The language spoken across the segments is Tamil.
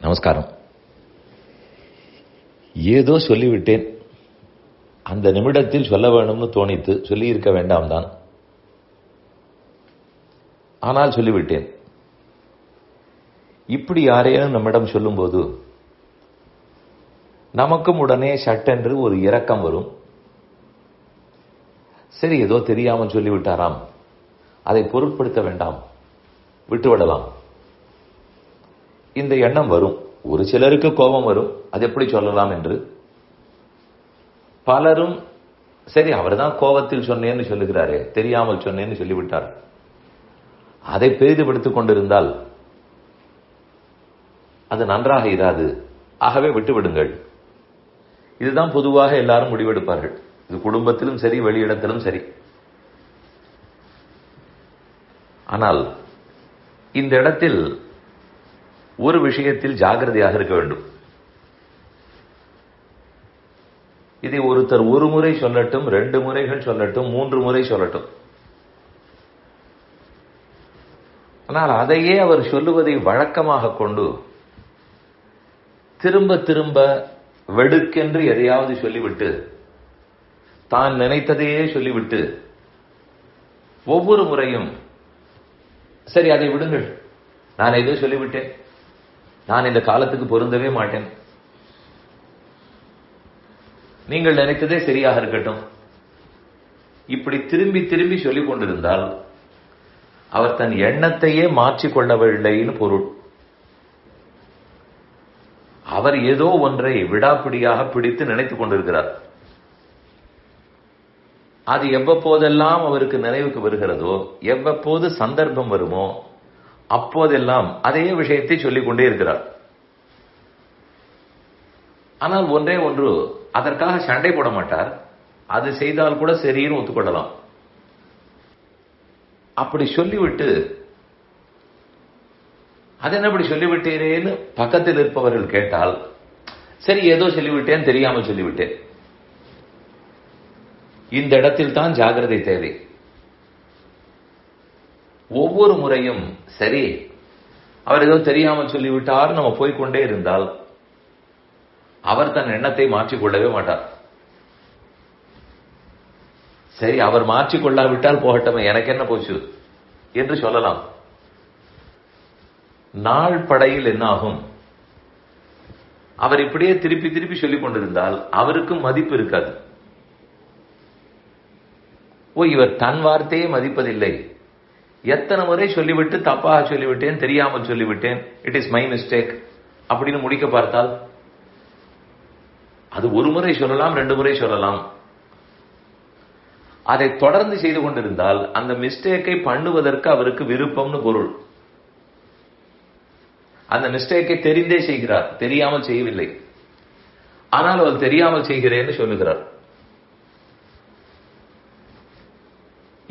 நமஸ்காரம். ஏதோ சொல்லிவிட்டேன். அந்த நிமிடத்தில் சொல்ல வேணும்னு தோணித்து சொல்லியிருக்க வேண்டாம் தான் ஆனால் சொல்லிவிட்டேன். இப்படி யாரேனும் நம்மிடம் சொல்லும்போது நமக்கும் உடனே சட்டென்று ஒரு இரக்கம் வரும். சரி ஏதோ தெரியாமல் சொல்லிவிட்டாராம். அதை பொருட்படுத்த வேண்டாம். விட்டுவிடலாம். இந்த எண்ணம் வரும். ஒரு சிலருக்கு கோபம் வரும். அது எப்படி சொல்லலாம் என்று? பலரும் சரி அவர்தான் கோபத்தில் சொன்னேன்னு சொல்லுகிறாரே தெரியாமல் சொன்னேன்னு சொல்லிவிட்டார். அதை பெரிதுபடுத்திக் கொண்டிருந்தால் அது நன்றாக இராது. ஆகவே விட்டு விடுங்கள் இதுதான் பொதுவாக எல்லாரும் முடிவெடுப்பார்கள். இது குடும்பத்திலும் சரி வெளியிடத்திலும் சரி. ஆனால் இந்த இடத்தில் ஒரு விஷயத்தில் ஜாகிரதையாக இருக்க வேண்டும். இதை ஒருத்தர் ஒரு முறை சொல்லட்டும் ரெண்டு முறைகள் சொல்லட்டும் மூன்று முறை சொல்லட்டும். ஆனால் அதையே அவர் சொல்லுவதை வழக்கமாக கொண்டு திரும்ப திரும்ப வெடுக்கென்று எதையாவது சொல்லிவிட்டு தான் நினைத்ததையே சொல்லிவிட்டு ஒவ்வொரு முறையும் சரி அதை விடுங்கள் நான் ஏதோ சொல்லிவிட்டேன். நான் இந்த காலத்துக்கு பொருந்தவே மாட்டேன். நீங்கள் நினைத்ததே சரியாக இருக்கட்டும். இப்படி திரும்பி திரும்பி சொல்லிக் கொண்டிருந்தால் அவர் தன் எண்ணத்தையே மாற்றிக்கொள்ளவில்லைன்னு பொருள். அவர் ஏதோ ஒன்றை விடாப்பிடியாக பிடித்து நினைத்துக் கொண்டிருக்கிறார். அது எவ்வப்போதெல்லாம் அவருக்கு நினைவுக்கு வருகிறதோ எவ்வப்போது சந்தர்ப்பம் வருமோ அப்போதெல்லாம் அதே விஷயத்தை சொல்லிக் கொண்டே இருக்கிறார். ஆனால் ஒன்றே ஒன்று அதற்காக சண்டை போட மாட்டார். அது செய்தால் கூட சரின்னு ஒத்துக்கொள்ளலாம். அப்படி சொல்லிவிட்டு அது என்ன அப்படி சொல்லிவிட்டீரேன்னு பக்கத்தில் இருப்பவர்கள் கேட்டால் சரி ஏதோ சொல்லிவிட்டேன் தெரியாமல் சொல்லிவிட்டேன். இந்த இடத்தில் தான் ஜாகிரதை தேவை. ஒவ்வொரு முறையும் சரி அவர் ஏதோ தெரியாமல் சொல்லிவிட்டார் நம்ம போய்கொண்டே இருந்தால் அவர் தன் எண்ணத்தை மாற்றிக்கொள்ளவே மாட்டார். சரி அவர் மாற்றிக்கொள்ளாவிட்டால் போகட்டமே எனக்கு என்ன போச்சு? என்று சொல்லலாம். நாள் படையில் என்ன ஆகும் அவர் இப்படியே திருப்பி திருப்பி சொல்லிக் கொண்டிருந்தால் அவருக்கும் மதிப்பு இருக்காது. ஓ இவர் தன் வார்த்தையே மதிப்பதில்லை. எத்தனை முறை சொல்லிவிட்டு தப்பாக சொல்லிவிட்டேன் தெரியாமல் சொல்லிவிட்டேன் இட் இஸ் மை மிஸ்டேக் அப்படின்னு முடிக்க பார்த்தால் அது ஒரு முறை சொல்லலாம் ரெண்டு முறை சொல்லலாம். அதை தொடர்ந்து செய்து கொண்டிருந்தால் அந்த மிஸ்டேக்கை பண்ணுவதற்கு அவருக்கு விருப்பம்னு பொருள். அந்த மிஸ்டேக்கை தெரிந்தே செய்கிறார் தெரியாமல் செய்யவில்லை. ஆனால் அவர் தெரியாமல் செய்கிறேன்னு சொல்லுகிறார்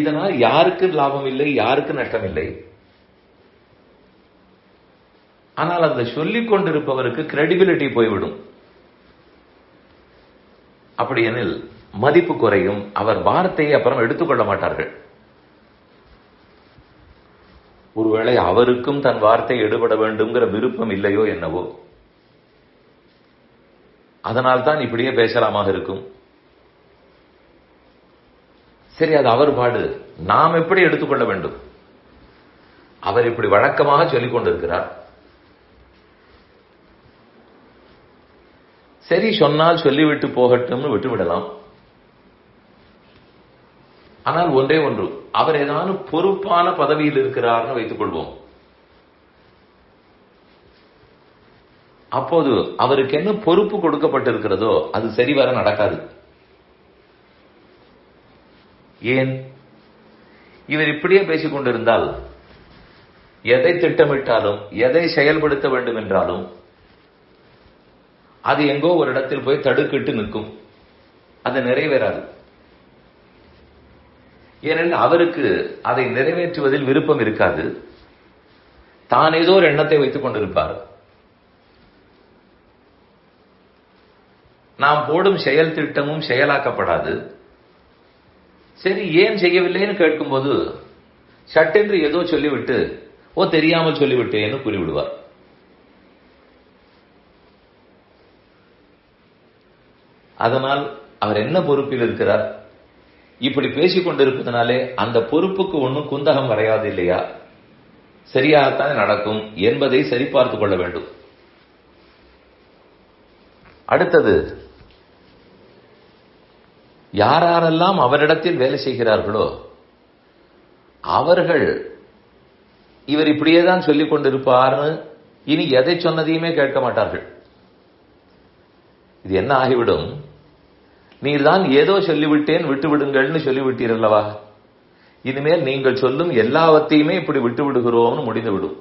இதனால் யாருக்கு லாபம் இல்லை யாருக்கு நஷ்டம் இல்லை? ஆனால் அதை சொல்லிக் கொண்டிருப்பவருக்கு கிரெடிபிலிட்டி போய்விடும். அப்படி எனில் மதிப்பு குறையும். அவர் வார்த்தையை அப்புறம் எடுத்துக்கொள்ள மாட்டார்கள். ஒருவேளை அவருக்கும் தன் வார்த்தை எடுபட வேண்டும்ங்கிற விருப்பம் இல்லையோ என்னவோ? அதனால் தான் இப்படியே பேசலாமாக இருக்கும். சரி அது அவர் பாடு. நாம் எப்படி எடுத்துக்கொள்ள வேண்டும்? அவர் இப்படி வழக்கமாக சொல்லிக் கொண்டிருக்கிறார். சரி சொன்னால் சொல்லிவிட்டு போகட்டும்னு விட்டுவிடலாம். ஆனால் ஒன்றே ஒன்று அவர் ஏதாவது பொறுப்பான பதவியில் இருக்கிறார்னு வைத்துக் கொள்வோம். அப்போது அவருக்கு என்ன பொறுப்பு கொடுக்கப்பட்டிருக்கிறதோ அது சரிவர நடக்காது. ஏன்? இவர் இப்படியே பேசிக் கொண்டிருந்தால் எதை திட்டமிட்டாலும் எதை செயல்படுத்த வேண்டும் என்றாலும் அது எங்கோ ஒரு இடத்தில் போய் தடுக்கிட்டு நிற்கும். அது நிறைவேறாது. ஏனெனில் அவருக்கு அதை நிறைவேற்றுவதில் விருப்பம் இருக்காது. தான் ஏதோ ஒரு எண்ணத்தை வைத்துக் கொண்டிருப்பார். நாம் போடும் செயல் திட்டமும் செயலாக்கப்படாது. சரி ஏன் செய்யவில்லைன்னு கேட்கும்போது சட்டென்று ஏதோ சொல்லிவிட்டு ஓ தெரியாமல் சொல்லிவிட்டேன்னு கூறிவிடுவார். அதனால் அவர் என்ன பொறுப்பில் இருக்கிறார்? இப்படி பேசிக் கொண்டிருப்பதனாலே அந்த பொறுப்புக்கு ஒன்றும் குந்தகம் வரையாது இல்லையா? சரியாகத்தான் நடக்கும் என்பதை சரிபார்த்து கொள்ள வேண்டும். அடுத்தது யாரெல்லாம் அவரிடத்தில் வேலை செய்கிறார்களோ அவர்கள் இவர் இப்படியே தான் சொல்லிக் கொண்டிருப்பார்னு இனி எதை சொன்னதையுமே கேட்க மாட்டார்கள். இது என்ன ஆகிவிடும்? நீர் தான் ஏதோ சொல்லிவிட்டேன் விட்டு விடுங்கள்னு சொல்லிவிட்டீர் அல்லவா இனிமேல் நீங்கள் சொல்லும் எல்லாவற்றையுமே இப்படி விட்டு விடுகிறோம்னு முடிந்துவிடும்.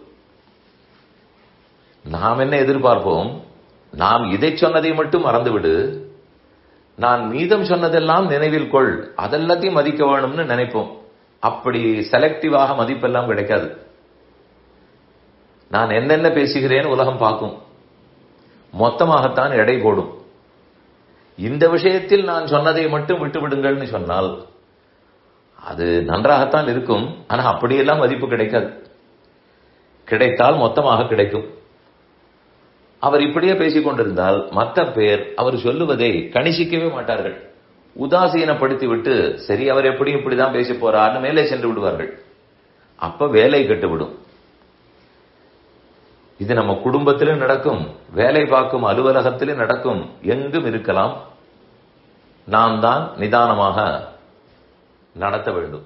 நாம் என்ன எதிர்பார்ப்போம்? நாம் இதை சொன்னதை மட்டும் மறந்துவிடு. நான் மீதம் சொன்னதெல்லாம் நினைவில் கொள். அதெல்லாத்தையும் மதிக்க வேணும்னு நினைப்போம். அப்படி செலக்டிவாக மதிப்பெல்லாம் கிடைக்காது. நான் என்னென்ன பேசுகிறேன் உலகம் பார்க்கும். மொத்தமாகத்தான் எடை போடும். இந்த விஷயத்தில் நான் சொன்னதை மட்டும் விட்டு விடுங்கள்னு சொன்னால் அது நன்றாகத்தான் இருக்கும். ஆனா அப்படியெல்லாம் மதிப்பு கிடைக்காது. கிடைத்தால் மொத்தமாக கிடைக்கும். அவர் இப்படியே பேசிக் கொண்டிருந்தால் மற்ற பேர் அவர் சொல்லுவதை கணிசிக்கவே மாட்டார்கள். உதாசீனப்படுத்தி விட்டு சரி அவர் எப்படியும் இப்படிதான் பேசி போறார்னு மேலே சென்று விடுவார்கள். அப்ப வேலை கெட்டுவிடும். இது நம்ம குடும்பத்திலும் நடக்கும் வேலை பார்க்கும் அலுவலகத்திலும் நடக்கும். எங்கும் இருக்கலாம். நாம் தான் நிதானமாக நடத்த வேண்டும்.